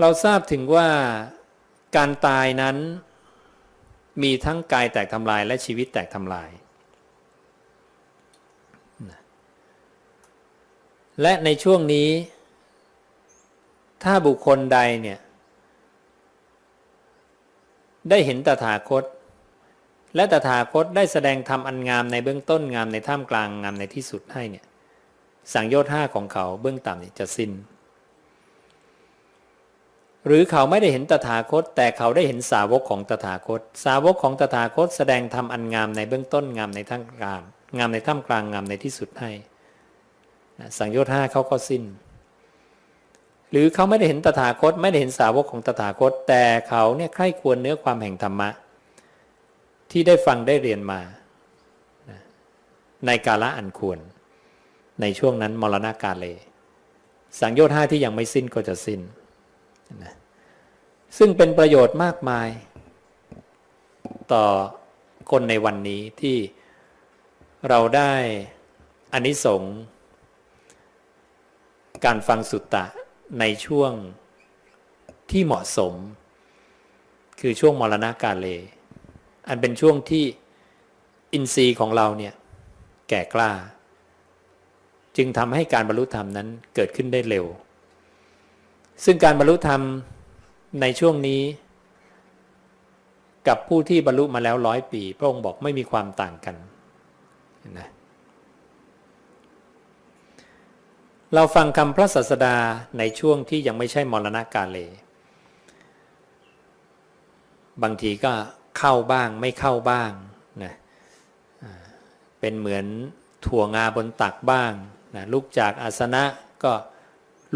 เราทราบถึงว่าการตายนั้นมีทั้งกายแตกทำลายและชีวิตแตกทำลาย และในช่วงนี้ ถ้าบุคคลใดเนี่ย ได้เห็นตถาคต และตถาคตได้แสดงธรรมอันงามในเบื้องต้นงามในท่ามกลางงามในที่สุดให้เนี่ยสังโยชน์ห้าของเขาเบื้องต่ำเนี่ยจะสิ้น หรือเขาไม่ได้เห็นตถาคต แต่เขาได้เห็นสาวกของตถาคต สาวกของตถาคต แสดงธรรมอันงามในเบื้องต้นงามในท่ามกลาง งามในท่ามกลางงามในที่สุดให้สังโยชน์ห้าเขาก็สิ้น หรือเขาไม่ได้เห็นตถาคต ไม่ได้เห็นสาวกของตถาคต แต่เขาเนี่ยใคร่ควรเนื้อความแห่งธรรมะ ที่ได้ฟังได้เรียนมา ในกาละอันควร ในช่วงนั้นมรณากาเลสังโยชน์ห้าที่ยังไม่สิ้นก็จะสิ้น นะซึ่งเป็นประโยชน์มากมาย ต่อคนในวันนี้ที่เราได้อานิสงส์การฟังสุตตะในช่วงที่เหมาะสม คือช่วงมรณากาเล อันเป็นช่วงที่อินทรีย์ของเราเนี่ยแก่กล้า จึงทำให้การบรรลุธรรมนั้นเกิดขึ้นได้เร็ว ซึ่งการบรรลุธรรมในช่วงนี้ กับผู้ที่บรรลุมาแล้วร้อยปี พระองค์บอกไม่มีความต่างกันนะเราฟังคำพระศาสดาในช่วงที่ยังไม่ใช่มรณกาเลบางทีก็เข้าบ้างไม่เข้าบ้างนะเป็นเหมือนถั่วงาบนตักบ้างนะลุกจากอาสนะก็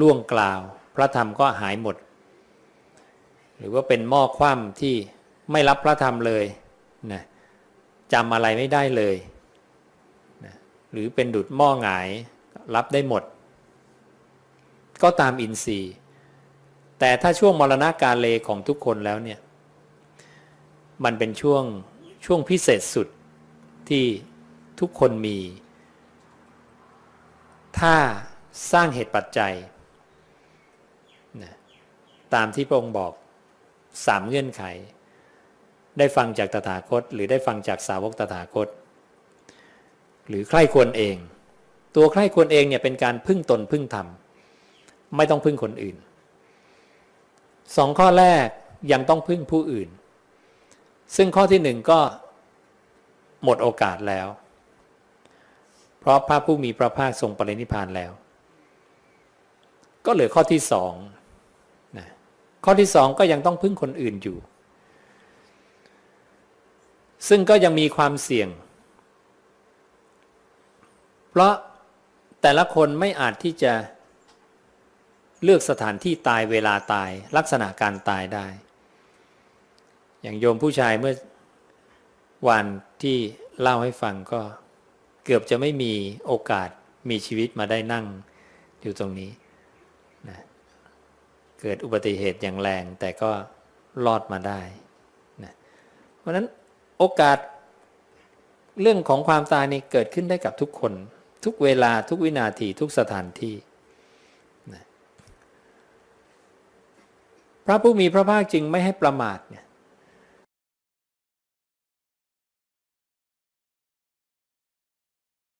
ล่วงกล่าว พระธรรมก็หายหมด หรือว่าเป็นหม้อคว่ำที่ไม่รับพระธรรมเลยนะจำอะไรไม่ได้เลยนะหรือเป็นดุดหม้อหงายรับได้หมด ก็ตามอินทรีย์ แต่ถ้าช่วงมรณากาเลของทุกคนแล้วเนี่ยมันเป็นช่วงช่วงพิเศษสุดที่ทุกคนมี ถ้าสร้างเหตุปัจจัย ตามที่พระองค์บอกสามเงื่อนไข ได้ฟังจากตถาคต หรือได้ฟังจากสาวกตถาคต หรือใคร่ควรเอง ตัวใคร่ควรเองเนี่ยเป็นการพึ่งตนพึ่งธรรมไม่ต้องพึ่งคนอื่นสองข้อแรกยังต้องพึ่งผู้อื่น ซึ่งข้อที่หนึ่งก็หมดโอกาสแล้ว เพราะพระผู้มีพระภาคทรงปรินิพานแล้ว ก็เหลือข้อที่สอง ข้อที่สองก็ยังต้องพึ่งคนอื่นอยู่ ซึ่งก็ยังมีความเสี่ยง เพราะแต่ละคนไม่อาจที่จะเลือกสถานที่ตายเวลาตายลักษณะการตายได้ อย่างโยมผู้ชายเมื่อวันที่เล่าให้ฟังก็เกือบจะไม่มีโอกาสมีชีวิตมาได้นั่งอยู่ตรงนี้นะ เกิดอุบัติเหตุอย่างแรงแต่ก็รอดมาได้นะเพราะนั้นโอกาสเรื่องของความตายนี่เกิดขึ้นได้กับทุกคน ทุกเวลาทุกวินาทีทุกสถานที่พระผู้มีพระภาคจึงไม่ให้ประมาทเนี่ย